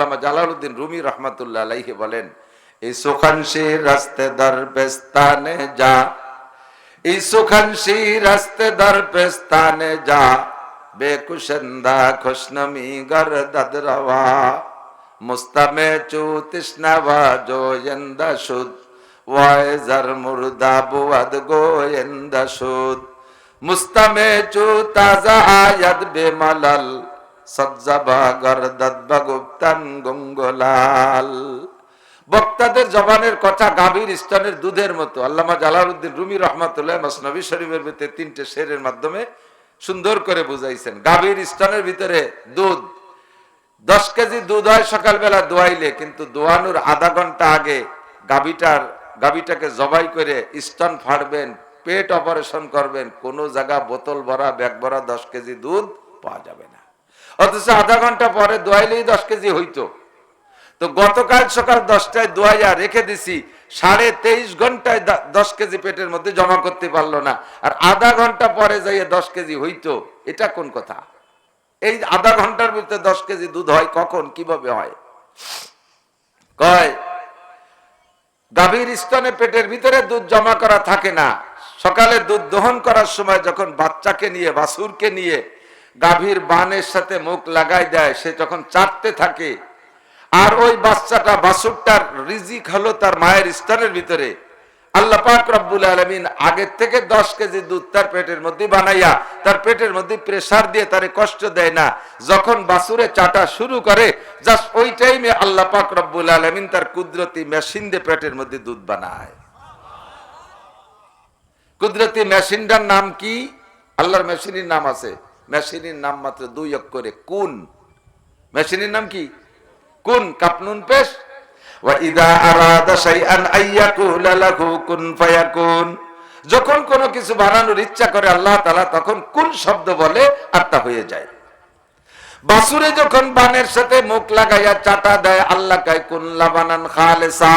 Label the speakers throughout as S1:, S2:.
S1: আল্লামা Jalaluddin Rumi রহমাতুল্লাহ আলাইহি বলেন, এই সুখানসি রাস্তে দর পেস্তানে যা, এই সুখানসি রাস্তে দর পেস্তানে যা, বেকুশন্দা খুশনমি গর রওয়া, মুস্তামে চু তৃষ্ণাবা জোয়ন্দা সুদ ওয়াইজার মুর্দা বুয়াদ গোয়েন্দা সুদ, মুস্তামে চু তাজা আয়াদ বেমালাল বক্তাদের জবানের কথা গাভীর স্তনের দুধের মতো। আল্লামা জালালউদ্দিন রুমি রহমাতুল্লাহ মসনবী শরীফের ভিতরে তিনটে শেরের মাধ্যমে সুন্দর করে বুঝাইছেন। গাভীর স্তনের ভিতরে দুধ। দশ কেজি দুধ হয় সকালবেলা দোয়াইলে, কিন্তু দোয়ানোর আধা ঘণ্টা আগে গাভীটার গাভীটাকে জবাই করে স্তন ফাড়বেন, পেট অপারেশন করবেন, কোন জায়গা বোতল ভরা, ব্যাগ ভরা দশ কেজি দুধ পাওয়া যাবে না। অথচ আধা ঘণ্টা পরে দোয়াইলেই দশ কেজি হইতো। তো গতকাল সকাল দশটায় দোয়াইয়া রেখে দিছি, সাড়ে তেইশ ঘন্টায় দশ কেজি পেটের মধ্যে জমা করতে পারল না। আর আধা ঘণ্টা পরে যাইয়ে দশ কেজি হইতো, এটা কোন কথা? এই আধা ঘণ্টার ভিতরে দশ কেজি দুধ হয় কখন, কীভাবে হয়? কয়, গাভীর স্তনে পেটের ভিতরে দুধ জমা করা থাকে না। সকালে দুধ দহন করার সময় যখন বাচ্চাকে নিয়ে বাসুরকে নিয়ে গাভীর বানের সাথে মুখ লাগাই দেয়, সে যখন চাটতে থাকে, আর ওই বাচ্চাটা বাসুরটার রিজিক হলো তার মায়ের স্তনের ভিতরে। আল্লাহ পাক রব্বুল আলমিন আগের থেকে দশ কেজি দুধ তার পেটের মধ্যে বানাইয়া, তার পেটের মধ্যে প্রেসার দিয়ে তারে কষ্ট দেয় না। যখন বাসুরে চাটা শুরু করে জাস্ট ওই টাইমে আল্লাহ পাক রব্বুল আলমিন তার কুদরতি মেশিন দিয়ে পেটের মধ্যে দুধ বানায়। কুদরতি মেশিনটার নাম কি? আল্লাহর মেশিনের নাম আছে। মেশিনের নাম মাত্র দুই অক্ষরে কুন। মেশিনের নাম কি? কুন কাপনুন পেশ। যখন কোনো কিছু বানানোর ইচ্ছা করে আল্লাহ তাআলা, তখন কোন শব্দ বলে তা হয়ে যায়। বাসুরে যখন বানের সাথে মুখ লাগাইয়া চাটা দেয়, আল্লাহ লাবানান খালেসা।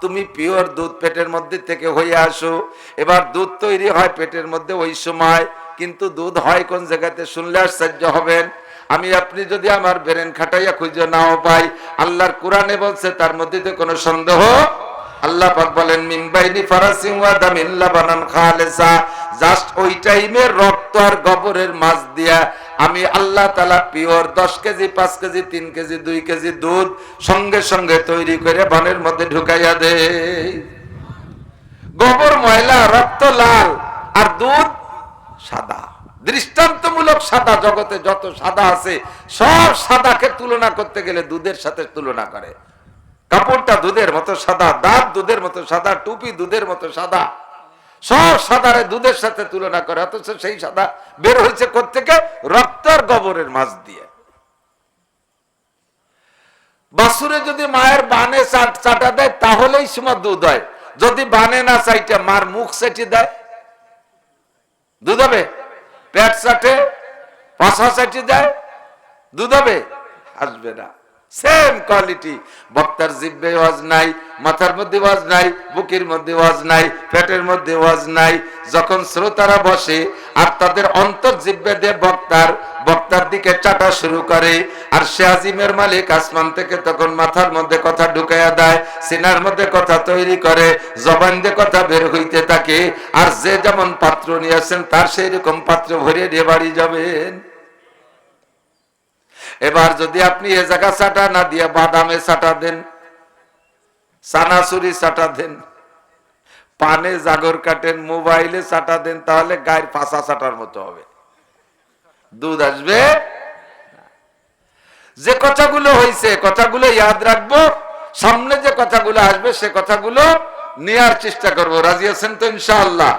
S1: তুমি পিওর দুধ পেটের মধ্যে থেকে হয়ে আসো। এবার দুধ তৈরি হয় পেটের মধ্যে ওই সময়। কিন্তু দুধ হয় কোন জায়গাতে? শুনলে আশ্চর্য হবেন। আমি, আপনি যদি আমার বেরেন খাটাইয়া খুঁজে নাও পাই, আল্লাহর কোরআনে বলছে, তার মধ্যে তো কোনো সন্দেহ? আল্লাহ পাক বলেন ওয়া লাবানান খালেসা। জাস্ট ওই টাইমে রক্ত আর গোবরের মাছ দিয়া আমি আল্লাহ তাআলা পিওর 10 কেজি 5 কেজি 3 কেজি 2 কেজি দুধ সঙ্গে সঙ্গে তৈরি করে বানের মধ্যে ঢুকাইয়া দেই। গোবর ময়লা, রক্ত লাল, আর দুধ সাদা। দৃষ্টান্তমূলক সাদা জগতে যত সাদা আছে, সব সাদাকে তুলনা করতে গেলে দুধের সাথে তুলনা করে। কাপড়টা দুধের মতো সাদা, দাঁত দুধের মতো সাদা, টুপি দুধের মতো সাদা। সব সাদারে দুধের সাথে তুলনা করে, অথচ সেই সাদা বের হয়েছে থেকে রক্ত আর গোবরের মাছ দিয়ে। বাসুরে যদি মায়ের বানে চাট দেয়, তাহলেই সময় দুধ হয়। যদি বানে না চাইটা মার মুখ সেটি দেয় দুধ হবে? প্যাট চাটে পাশা চাটি দেয় দুধ হবে? আসবে না। সেম কোয়ালিটি বক্তার জিব্বে ওয়াজ নাই, মাথার মধ্যে ওয়াজ নাই, বুকের মধ্যে ওয়াজ নাই, পেটের মধ্যে ওয়াজ নাই। যখন শ্রোতারা বসে আর তাদের অন্তর জিব্বে দিয়ে বক্তার বক্তার দিকে চাটা শুরু করে। আর সে আজিমের মালিক আসমান থেকে তখন মাথার মধ্যে কথা ঢুকাইয়া দেয়, সিনার মধ্যে কথা তৈরি করে, জবান দিয়ে কথা বের হইতে থাকে। আর যে যেমন পাত্র নিয়ে আসেন তার সেই রকম পাত্র ভরে দিয়ে বাড়ি যাবেন। এবার যদি আপনি এ জায়গা চাটা না দিয়ে বাদামে চাটা দেন সানাসুরি চাটা দেন, পানে জাগর কাটেন, মোবাইলে চাটা দেন, তাহলে গায়ের ফাঁসা চাটার মতো হবে। দুধ আসবে? যে কথাগুলো হয়েছে কথাগুলো ইয়াদ রাখব, সামনে যে কথাগুলো আসবে, সে কথাগুলো নেয়ার চেষ্টা করব। রাজি আছেন তো ইনশাআল্লাহ?